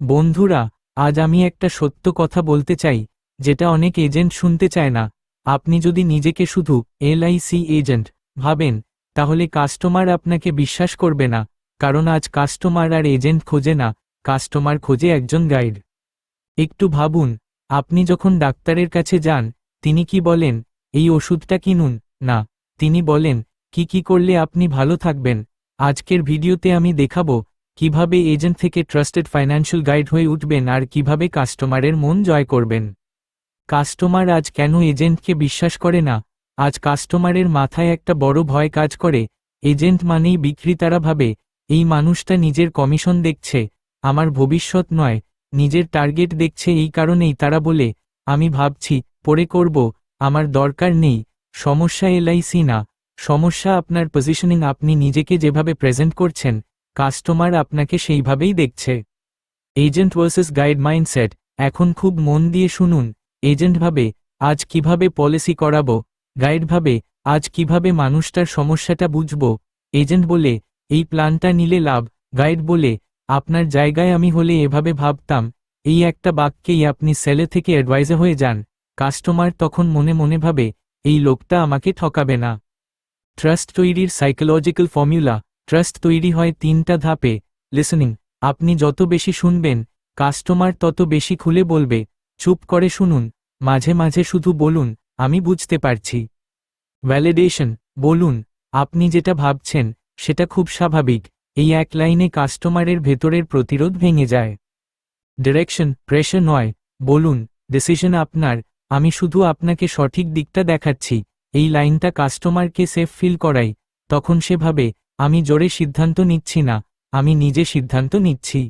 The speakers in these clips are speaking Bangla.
বন্ধুরা, আজ আমি একটা সত্য কথা বলতে চাই, যেটা অনেক এজেন্ট শুনতে চায় না। আপনি যদি নিজেকে শুধু এলআইসি এজেন্ট ভাবেন, তাহলে কাস্টমার আপনাকে বিশ্বাস করবে না, কারণ আজ কাস্টমার আর এজেন্ট খোঁজে না, কাস্টমার খোঁজে একজন গাইড। একটু ভাবুন, আপনি যখন ডাক্তারের কাছে যান, তিনি কি বলেন, এই ওষুধটা কিনুন? না, তিনি বলেন, কি কি করলে আপনি ভালো থাকবেন? আজকের ভিডিওতে আমি দেখাবো কীভাবে এজেন্ট থেকে ট্রাস্টেড ফাইন্যান্সিয়াল গাইড হয়ে উঠবেন আর কীভাবে কাস্টমারের মন জয় করবেন? কাস্টমার আজ কেন এজেন্টকে বিশ্বাস করে না? আজ কাস্টমারের মাথায় একটা বড় ভয় কাজ করে। এজেন্ট মানেই বিক্রেতারা ভাবে, এই মানুষটা নিজের কমিশন দেখছে, আমার ভবিষ্যৎ নয়, নিজের টার্গেট দেখছে, এই কারণেই তারা বলে, আমি ভাবছি, পরে করব, আমার দরকার নেই, সমস্যা এলআইসি না, সমস্যা আপনার পজিশনিং আপনি নিজেকে যেভাবে প্রেজেন্ট করছেন কাস্টমার আপনাকে সেইভাবেই দেখছে। এজেন্ট ভার্সেস গাইড মাইন্ডসেট, এখন খুব মন দিয়ে শুনুন। এজেন্ট ভাবে, আজ কীভাবে পলিসি করাবো? গাইড ভাবে, আজ কীভাবে মানুষটার সমস্যাটা বুঝব? এজেন্ট বলে, এই প্ল্যানটা নিলে লাভ। গাইড বলে, আপনার জায়গায় আমি হলে এভাবে ভাবতাম। এই একটা বাক্যেই আপনি সেলে থেকে অ্যাডভাইজে হয়ে যান। কাস্টমার তখন মনে মনে ভাবে, এই লোকটা আমাকে ঠকাবে না। ট্রাস্ট তৈরির সাইকোলজিক্যাল ফর্মুলা ট্রাস্ট তৈরি হয় তিনটা ধাপে। লিসনিং আপনি যত বেশি শুনবেন, কাস্টমার তত বেশি খুলে বলবে, চুপ করে শুনুন, মাঝে মাঝে শুধু বলুন, আমি বুঝতে পারছি। ভ্যালিডেশন বলুন, আপনি যেটা ভাবছেন, সেটা খুব স্বাভাবিক। এই এক লাইনে কাস্টমারের ভেতরের প্রতিরোধ ভেঙে যায়। ডিরেকশন প্রেশার নয়, বলুন ডিসিশন আপনার, আমি শুধু আপনাকে সঠিক দিকটা দেখাচ্ছি। এই লাইনটা কাস্টমারকে সেফ ফিল করাই তখন সে ভাবে আমি জোরে সিদ্ধান্ত নিচ্ছি না, আমি নিজে সিদ্ধান্ত নিচ্ছি।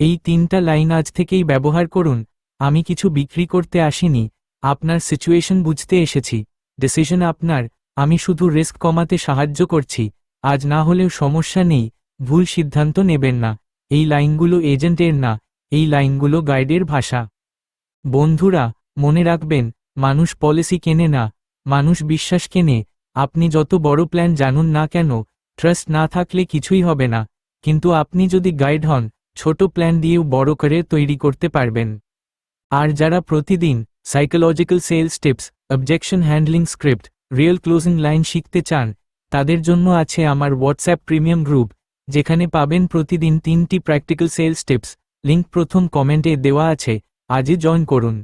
এই তিনটা লাইন আজ থেকেই ব্যবহার করুন, আমি কিছু বিক্রি করতে আসিনি, আপনার সিচুয়েশন বুঝতে এসেছি ডিসিশন আপনার, আমি শুধু রিস্ক কমাতে সাহায্য করছি, আজ না হলেও সমস্যা নেই, ভুল সিদ্ধান্ত নেবেন না, এই লাইনগুলো এজেন্টের না, এই লাইনগুলো গাইডের ভাষা। বন্ধুরা, মনে রাখবেন, মানুষ পলিসি কেনে না, মানুষ বিশ্বাস কেনে, আপনি যত বড় প্ল্যান জানুন না কেন ট্রাস্ট না থাকলে কিছুই হবে না, কিন্তু আপনি যদি গাইড হন, ছোট প্ল্যান দিয়েও বড় করে তৈরি করতে পারবেন। আর যারা প্রতিদিন psychological sales tips objection handling script real closing line শিখতে চান, তাদের জন্য আছে আমার হোয়াটসঅ্যাপ প্রিমিয়াম গ্রুপ যেখানে পাবেন প্রতিদিন তিনটি প্র্যাকটিক্যাল সেলস টিপস লিঙ্ক প্রথম কমেন্টে দেওয়া আছে, আজই জয়েন করুন।